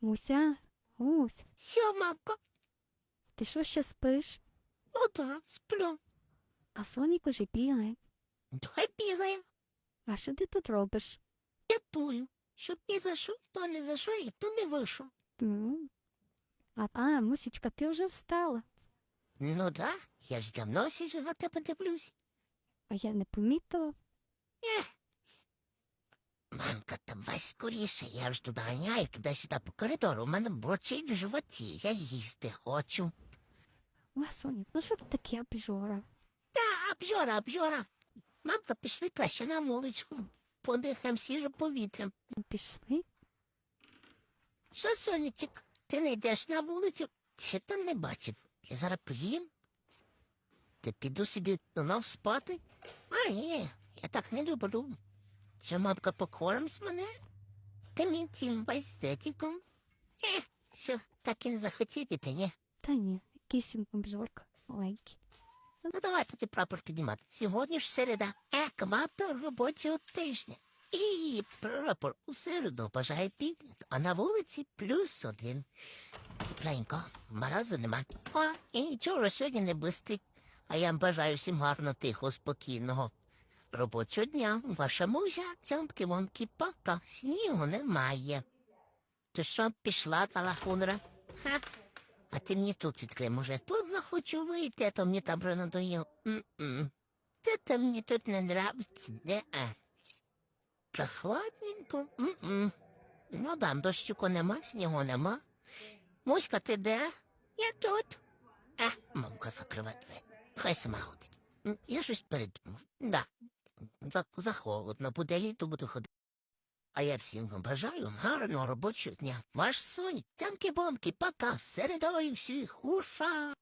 Муся, Мусь, Що, мамка? ти що ще спиш? Ну так, сплю. А Сонік уже бігає. Давай бігає. А що ти тут робиш? Рятую. Щоб ні за що, то не за що, ніхто не вийшов. А, а, Мусічка, ти вже встала. Ну да, я ж давно сижу на тебе дивлюсь. А я не помітила. Мамка, давай скоріше, я ж туди ганяю, туди-сюди по коридору. У мене борчить в животі, я їсти хочу. А, Сонік, ну що ти таке обжора? Та, обжора, обжора. Мамка, пішли краще на вуличку. Подихаємо свіжим повітрям. Ну, Пішли. Що, сонечек, ти не йдеш на вулицю? Чи ти не бачив? Я зараз поїм. Ти піду собі знов спати? А ні, я так не люблю. Що, мамка, покормиш мене? Ти мій тім байстетиком. Е, що, так і не захотів піти, ні? Та ні, якийсь він обжорка маленький. Ну давай тоді прапор піднімати. Сьогодні ж середа, екватор робочого тижня. І прапор у середу бажає підліт, а на вулиці плюс один. Тепленько, морозу нема. О, і нічого сьогодні не блистить. А я бажаю всім гарно, тихо, спокійного. Робочого дня, ваша мужа, цьомки вонки пока, снігу немає. То що, пішла калахундра? Ха? А ти мені тут відкрий, може, тут захочу вийти, а то мені там вже надоїло. М-м. Це то мені тут не нравиться, де а. Прохладненько. М-м. Ну да, дощуку нема, снігу нема. Муська, ти де? Я тут. А, мамка закриває двері. Хай сама ходить. Я щось передумав. Да. За, захолодно, буде літо буду ходити. А я всім вам бажаю гарного робочого дня. Ваш сонь, тямки-бомки, пока, з середою всіх, ура!